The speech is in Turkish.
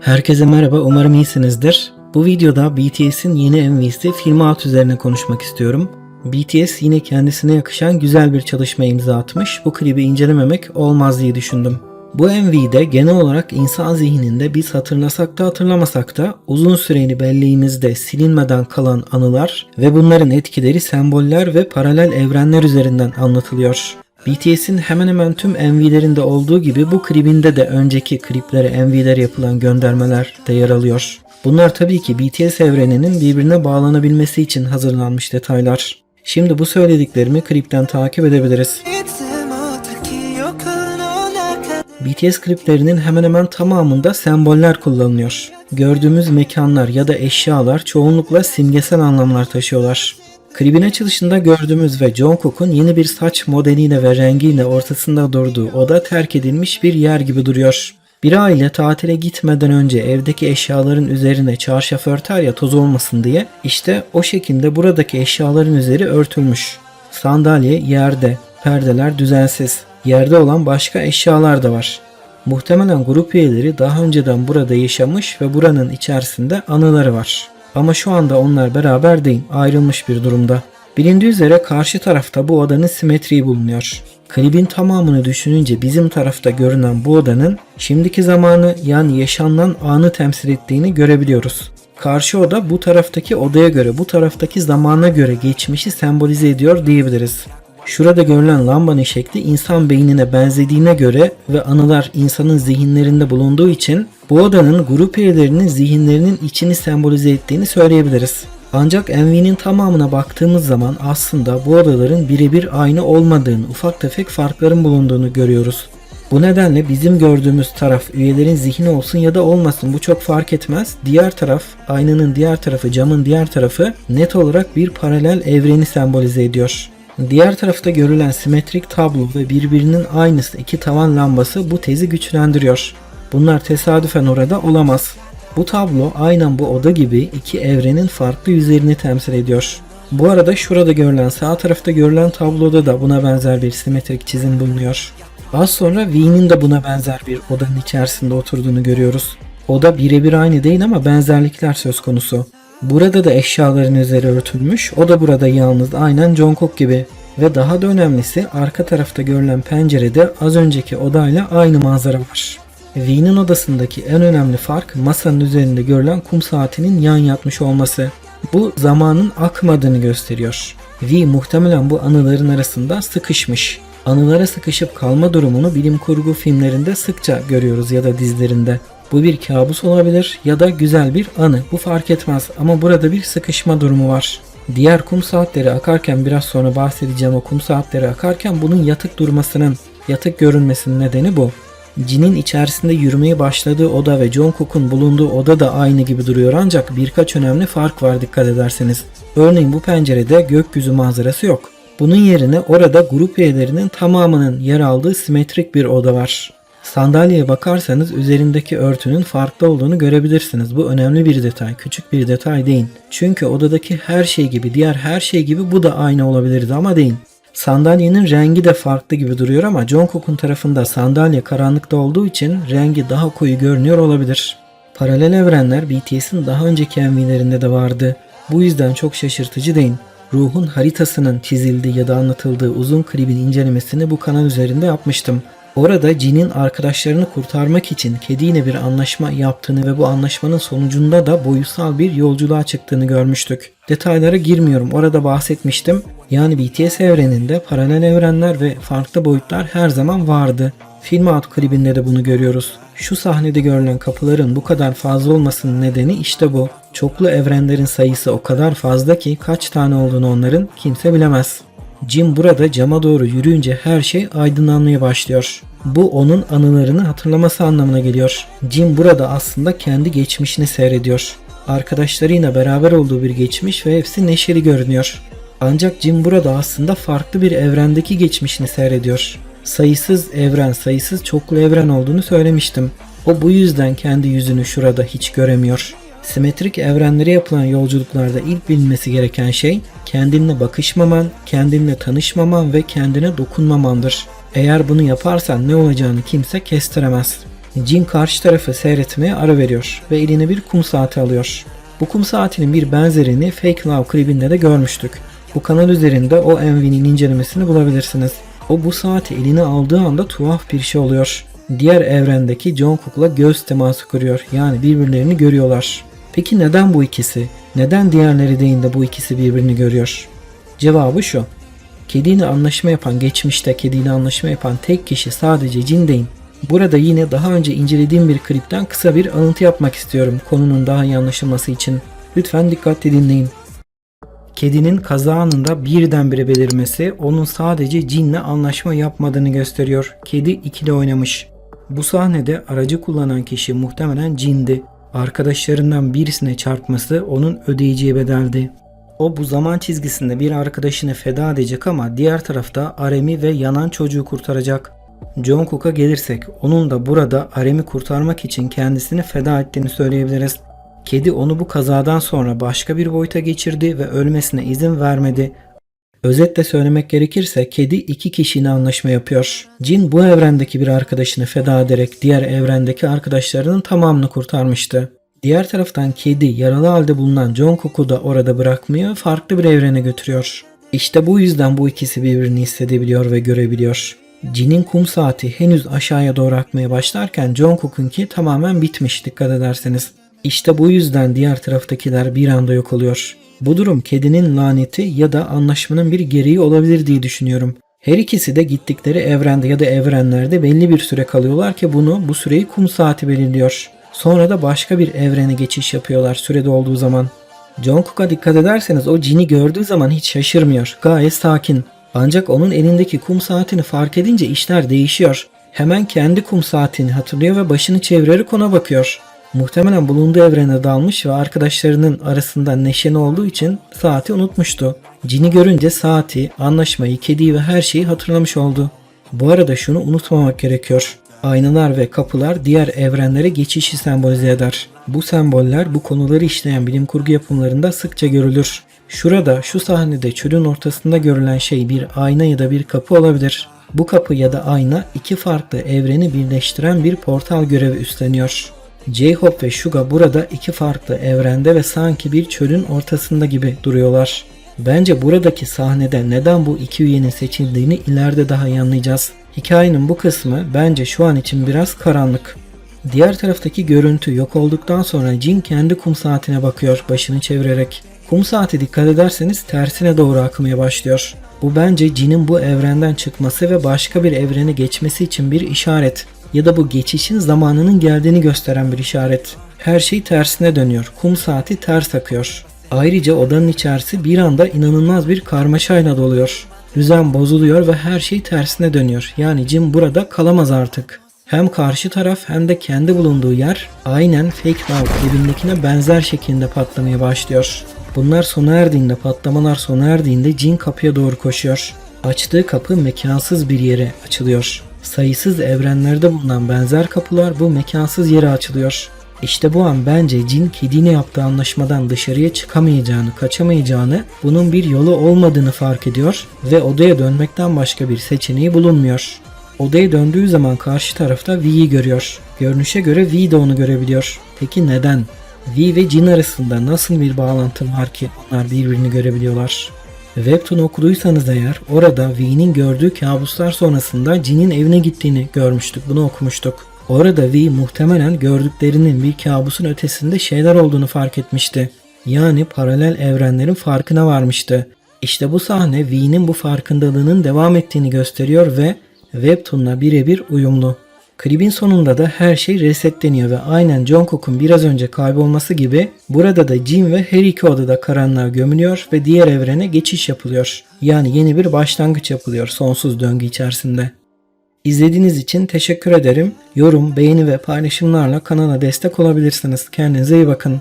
Herkese merhaba, umarım iyisinizdir. Bu videoda BTS'in yeni MV'si Film Out üzerine konuşmak istiyorum. BTS yine kendisine yakışan güzel bir çalışma imza atmış. Bu klibi incelememek olmaz diye düşündüm. Bu MV'de genel olarak insan zihninde biz hatırlasak da hatırlamasak da uzun süreli belleğimizde silinmeden kalan anılar ve bunların etkileri semboller ve paralel evrenler üzerinden anlatılıyor. BTS'in hemen hemen tüm MV'lerinde olduğu gibi bu klibinde de önceki kliplere MV'lere yapılan göndermeler de yer alıyor. Bunlar tabii ki BTS evreninin birbirine bağlanabilmesi için hazırlanmış detaylar. Şimdi bu söylediklerimi klipten takip edebiliriz. BTS kliplerinin hemen hemen tamamında semboller kullanılıyor. Gördüğümüz mekanlar ya da eşyalar çoğunlukla simgesel anlamlar taşıyorlar. Klibin açılışında gördüğümüz ve Jungkook'un yeni bir saç modeliyle ve rengiyle ortasında durduğu oda terk edilmiş bir yer gibi duruyor. Bir aile tatile gitmeden önce evdeki eşyaların üzerine çarşaf örter ya toz olmasın diye işte o şekilde buradaki eşyaların üzeri örtülmüş. Sandalye yerde, perdeler düzensiz. Yerde olan başka eşyalar da var. Muhtemelen grup üyeleri daha önceden burada yaşamış ve buranın içerisinde anıları var. Ama şu anda onlar beraber değil, ayrılmış bir durumda. Bilindiği üzere karşı tarafta bu odanın simetriği bulunuyor. Klibin tamamını düşününce bizim tarafta görünen bu odanın şimdiki zamanı yani yaşanılan anı temsil ettiğini görebiliyoruz. Karşı oda bu taraftaki odaya göre, bu taraftaki zamana göre geçmişi sembolize ediyor diyebiliriz. Şurada görülen lambanın şekli insan beynine benzediğine göre ve anılar insanın zihinlerinde bulunduğu için bu odanın grup üyelerinin zihinlerinin içini sembolize ettiğini söyleyebiliriz. Ancak MV'nin tamamına baktığımız zaman aslında bu odaların birebir aynı olmadığını, ufak tefek farkların bulunduğunu görüyoruz. Bu nedenle bizim gördüğümüz taraf üyelerin zihni olsun ya da olmasın bu çok fark etmez. Diğer taraf, aynanın diğer tarafı, camın diğer tarafı net olarak bir paralel evreni sembolize ediyor. Diğer tarafta görülen simetrik tablo ve birbirinin aynısı iki tavan lambası bu tezi güçlendiriyor. Bunlar tesadüfen orada olamaz. Bu tablo aynen bu oda gibi iki evrenin farklı yüzlerini temsil ediyor. Bu arada şurada görülen sağ tarafta görülen tabloda da buna benzer bir simetrik çizim bulunuyor. Az sonra V'nin de buna benzer bir odanın içerisinde oturduğunu görüyoruz. Oda birebir aynı değil ama benzerlikler söz konusu. Burada da eşyaların üzeri örtülmüş. O da burada yalnız aynen Jungkook gibi. Ve daha da önemlisi arka tarafta görülen pencerede az önceki odayla aynı manzara var. V'nin odasındaki en önemli fark masanın üzerinde görülen kum saatinin yan yatmış olması. Bu zamanın akmadığını gösteriyor. V muhtemelen bu anıların arasında sıkışmış. Anılara sıkışıp kalma durumunu bilim kurgu filmlerinde sıkça görüyoruz ya da dizilerinde. Bu bir kabus olabilir ya da güzel bir anı. Bu fark etmez ama burada bir sıkışma durumu var. Diğer kum saatleri akarken biraz sonra bahsedeceğim o kum saatleri akarken bunun yatık durmasının, yatık görünmesinin nedeni bu. Cin'in içerisinde yürümeye başladığı oda ve Jungkook'un bulunduğu oda da aynı gibi duruyor ancak birkaç önemli fark var dikkat ederseniz. Örneğin bu pencerede gökyüzü manzarası yok. Bunun yerine orada grup üyelerinin tamamının yer aldığı simetrik bir oda var. Sandalyeye bakarsanız üzerindeki örtünün farklı olduğunu görebilirsiniz. Bu önemli bir detay, küçük bir detay değil. Çünkü odadaki her şey gibi, diğer her şey gibi bu da aynı olabilirdi ama değil. Sandalyenin rengi de farklı gibi duruyor ama Jungkook'un tarafında sandalye karanlıkta olduğu için rengi daha koyu görünüyor olabilir. Paralel evrenler BTS'in daha önceki MV'lerinde de vardı. Bu yüzden çok şaşırtıcı değil. Ruhun haritasının çizildiği ya da anlatıldığı uzun klibin incelemesini bu kanal üzerinde yapmıştım. Orada Jin'in arkadaşlarını kurtarmak için kediyle bir anlaşma yaptığını ve bu anlaşmanın sonucunda da boyusal bir yolculuğa çıktığını görmüştük. Detaylara girmiyorum orada bahsetmiştim. Yani BTS evreninde paralel evrenler ve farklı boyutlar her zaman vardı. Film Out klibinde de bunu görüyoruz. Şu sahnede görülen kapıların bu kadar fazla olmasının nedeni işte bu. Çoklu evrenlerin sayısı o kadar fazla ki kaç tane olduğunu onların kimse bilemez. Jim burada cama doğru yürüyünce her şey aydınlanmaya başlıyor. Bu onun anılarını hatırlaması anlamına geliyor. Jim burada aslında kendi geçmişini seyrediyor. Arkadaşlarıyla beraber olduğu bir geçmiş ve hepsi neşeli görünüyor. Ancak Jim burada aslında farklı bir evrendeki geçmişini seyrediyor. Sayısız evren, sayısız çoklu evren olduğunu söylemiştim. O bu yüzden kendi yüzünü şurada hiç göremiyor. Simetrik evrenlere yapılan yolculuklarda ilk bilinmesi gereken şey kendinle bakışmaman, kendinle tanışmaman ve kendine dokunmamandır. Eğer bunu yaparsan ne olacağını kimse kestiremez. Jin karşı tarafı seyretmeye ara veriyor ve eline bir kum saati alıyor. Bu kum saatinin bir benzerini Fake Love klibinde de görmüştük. Bu kanal üzerinde o MV'nin incelemesini bulabilirsiniz. O bu saati eline aldığı anda tuhaf bir şey oluyor. Diğer evrendeki Jungkook'la göz teması kuruyor. Yani birbirlerini görüyorlar. Peki neden bu ikisi? Neden diğerleri değil de bu ikisi birbirini görüyor? Cevabı şu. Kediyle anlaşma yapan, geçmişte kediyle anlaşma yapan tek kişi sadece Jin değil. Burada yine daha önce incelediğim bir klipten kısa bir alıntı yapmak istiyorum konunun daha iyi anlaşılması için. Lütfen dikkatli dinleyin. Kedinin kaza anında birdenbire belirmesi onun sadece cinle anlaşma yapmadığını gösteriyor. Kedi ikili oynamış. Bu sahnede aracı kullanan kişi muhtemelen cindi. Arkadaşlarından birisine çarpması onun ödeyeceği bedeldi. O bu zaman çizgisinde bir arkadaşını feda edecek ama diğer tarafta Arem'i ve yanan çocuğu kurtaracak. Jungkook'a gelirsek onun da burada Arem'i kurtarmak için kendisini feda ettiğini söyleyebiliriz. Kedi onu bu kazadan sonra başka bir boyuta geçirdi ve ölmesine izin vermedi. Özetle söylemek gerekirse kedi iki kişiyle anlaşma yapıyor. Jin bu evrendeki bir arkadaşını feda ederek diğer evrendeki arkadaşlarının tamamını kurtarmıştı. Diğer taraftan kedi yaralı halde bulunan Jungkook'u da orada bırakmıyor, farklı bir evrene götürüyor. İşte bu yüzden bu ikisi birbirini hissedebiliyor ve görebiliyor. Jin'in kum saati henüz aşağıya doğru akmaya başlarken Jungkook'unki tamamen bitmiş dikkat ederseniz. İşte bu yüzden diğer taraftakiler bir anda yok oluyor. Bu durum kedinin laneti ya da anlaşmanın bir gereği olabilir diye düşünüyorum. Her ikisi de gittikleri evrende ya da evrenlerde belli bir süre kalıyorlar ki bunu bu süreyi kum saati belirliyor. Sonra da başka bir evrene geçiş yapıyorlar sürede olduğu zaman. Jungkook'a dikkat ederseniz o cini gördüğü zaman hiç şaşırmıyor. Gayet sakin. Ancak onun elindeki kum saatini fark edince işler değişiyor. Hemen kendi kum saatini hatırlıyor ve başını çevirerek ona bakıyor. Muhtemelen bulunduğu evrene dalmış ve arkadaşlarının arasında neşeli olduğu için saati unutmuştu. Cini görünce saati, anlaşmayı, kediyi ve her şeyi hatırlamış oldu. Bu arada şunu unutmamak gerekiyor. Aynalar ve kapılar diğer evrenlere geçişi sembolize eder. Bu semboller bu konuları işleyen bilim kurgu yapımlarında sıkça görülür. Şurada şu sahnede çölün ortasında görülen şey bir ayna ya da bir kapı olabilir. Bu kapı ya da ayna iki farklı evreni birleştiren bir portal görevi üstleniyor. J-Hope ve Suga burada iki farklı evrende ve sanki bir çölün ortasında gibi duruyorlar. Bence buradaki sahnede neden bu iki üyenin seçildiğini ileride daha iyi anlayacağız. Hikayenin bu kısmı bence şu an için biraz karanlık. Diğer taraftaki görüntü yok olduktan sonra Jin kendi kum saatine bakıyor başını çevirerek. Kum saati dikkat ederseniz tersine doğru akmaya başlıyor. Bu bence Jin'in bu evrenden çıkması ve başka bir evrene geçmesi için bir işaret ya da bu geçişin zamanının geldiğini gösteren bir işaret. Her şey tersine dönüyor. Kum saati ters akıyor. Ayrıca odanın içerisi bir anda inanılmaz bir karmaşayla doluyor. Düzen bozuluyor ve her şey tersine dönüyor. Yani Jim burada kalamaz artık. Hem karşı taraf hem de kendi bulunduğu yer aynen Fake Love klibindekine benzer şekilde patlamaya başlıyor. Bunlar sona erdiğinde, patlamalar sona erdiğinde Jin kapıya doğru koşuyor. Açtığı kapı mekansız bir yere açılıyor. Sayısız evrenlerde bulunan benzer kapılar bu mekansız yere açılıyor. İşte bu an bence Jin kediyle yaptığı anlaşmadan dışarıya çıkamayacağını, kaçamayacağını, bunun bir yolu olmadığını fark ediyor ve odaya dönmekten başka bir seçeneği bulunmuyor. Odaya döndüğü zaman karşı tarafta V'yi görüyor. Görünüşe göre V de onu görebiliyor. Peki neden? V ve Jin arasında nasıl bir bağlantı var ki onlar birbirini görebiliyorlar? Webtoon okuduysanız eğer orada V'nin gördüğü kabuslar sonrasında Jin'in evine gittiğini görmüştük. Bunu okumuştuk. Orada V muhtemelen gördüklerinin bir kabusun ötesinde şeyler olduğunu fark etmişti. Yani paralel evrenlerin farkına varmıştı. İşte bu sahne V'nin bu farkındalığının devam ettiğini gösteriyor ve Webtoon'la birebir uyumlu. Klibin sonunda da her şey resetleniyor ve aynen Jungkook'un biraz önce kaybolması gibi burada da Jin ve her iki odada karanlığa gömülüyor ve diğer evrene geçiş yapılıyor. Yani yeni bir başlangıç yapılıyor sonsuz döngü içerisinde. İzlediğiniz için teşekkür ederim. Yorum, beğeni ve paylaşımlarla kanala destek olabilirsiniz. Kendinize iyi bakın.